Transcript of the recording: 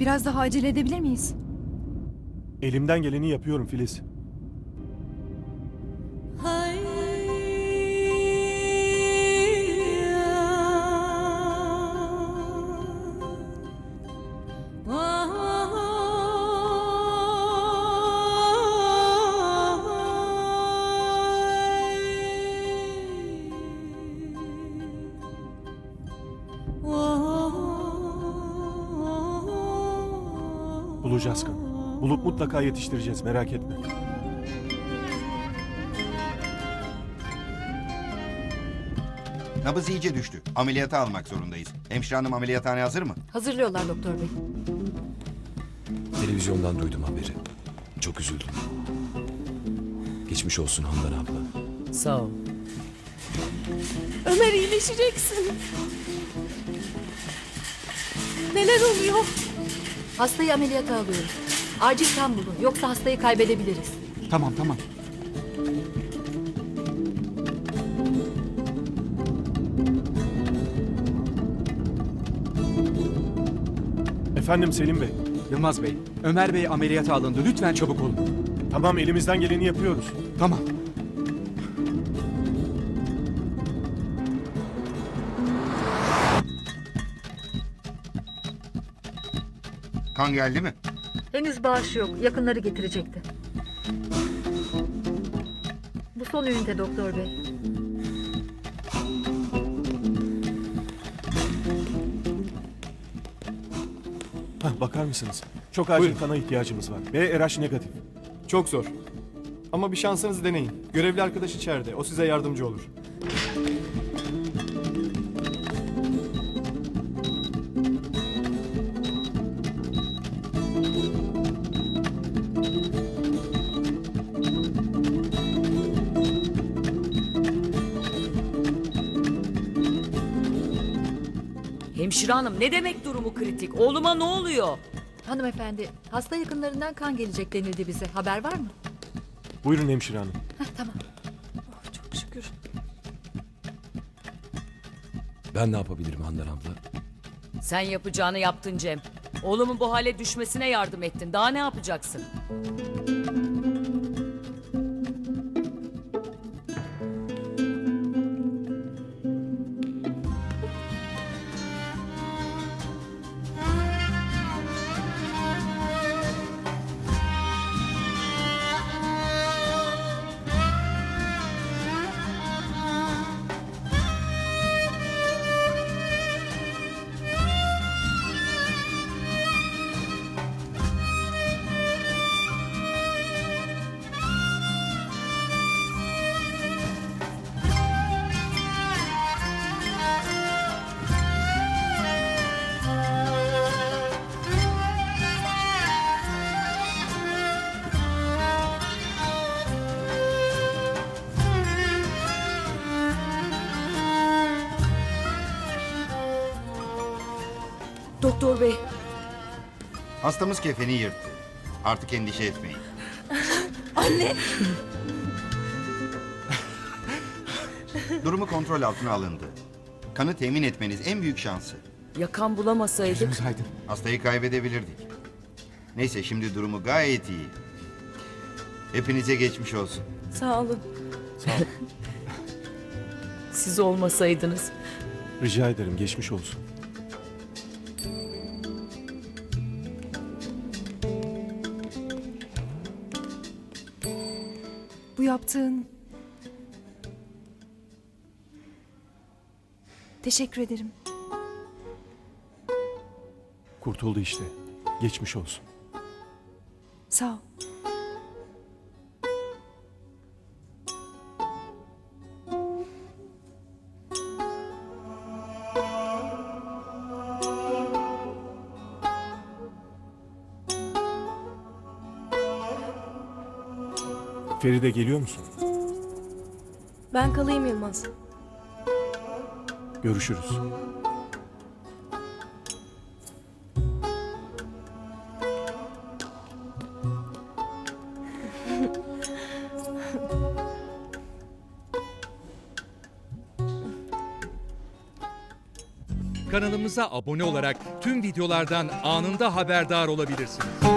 Biraz daha acele edebilir miyiz? Elimden geleni yapıyorum Filiz. Bulacağız kan. Bulup mutlaka yetiştireceğiz merak etme. Nabız iyice düştü. Ameliyata almak zorundayız. Hemşire hanım ameliyathane hazır mı? Hazırlıyorlar doktor bey. Televizyondan duydum haberi. Çok üzüldüm. Geçmiş olsun Handan abla. Sağ ol. Ömer iyileşeceksin. Neler oluyor? Hastayı ameliyata alıyoruz. Acil kan bulun yoksa hastayı kaybedebiliriz. Tamam tamam. Efendim Selim Bey. Yılmaz Bey, Ömer Bey ameliyata alındı. Lütfen çabuk olun. Tamam elimizden geleni yapıyoruz. Tamam. Kan geldi mi? Henüz bağış yok. Yakınları getirecekti. Bu son ünite doktor bey. Hah, bakar mısınız? Çok acil Buyurun. kana ihtiyacımız var. B RH negatif. Çok zor. Ama bir şansınızı deneyin. Görevli arkadaş içeride. O size yardımcı olur. Hemşire hanım ne demek durumu kritik? Oğluma ne oluyor? Hanımefendi hasta yakınlarından kan gelecek denildi bize. Haber var mı? Buyurun hemşire hanım. Heh, tamam. Çok şükür. Ben ne yapabilirim Handan abla? Sen yapacağını yaptın Cem. Oğlumun bu hale düşmesine yardım ettin. Daha ne yapacaksın? Doktor bey, Hastamız kefeni yırttı. Artık endişe etmeyin. anne. Durumu kontrol altına alındı. Kanı temin etmeniz en büyük şansı. Yakan bulamasaydık. Gözümüz aydın. Hastayı kaybedebilirdik. Neyse şimdi durumu gayet iyi. Hepinize geçmiş olsun. Sağ olun. Sağ ol. Siz olmasaydınız. Rica ederim geçmiş olsun. Bu yaptığın... Teşekkür ederim. Kurtuldu işte. Geçmiş olsun. Sağ ol. Feride geliyor musun? Ben kalayım Yılmaz. Görüşürüz. Kanalımıza abone olarak tüm videolardan anında haberdar olabilirsiniz.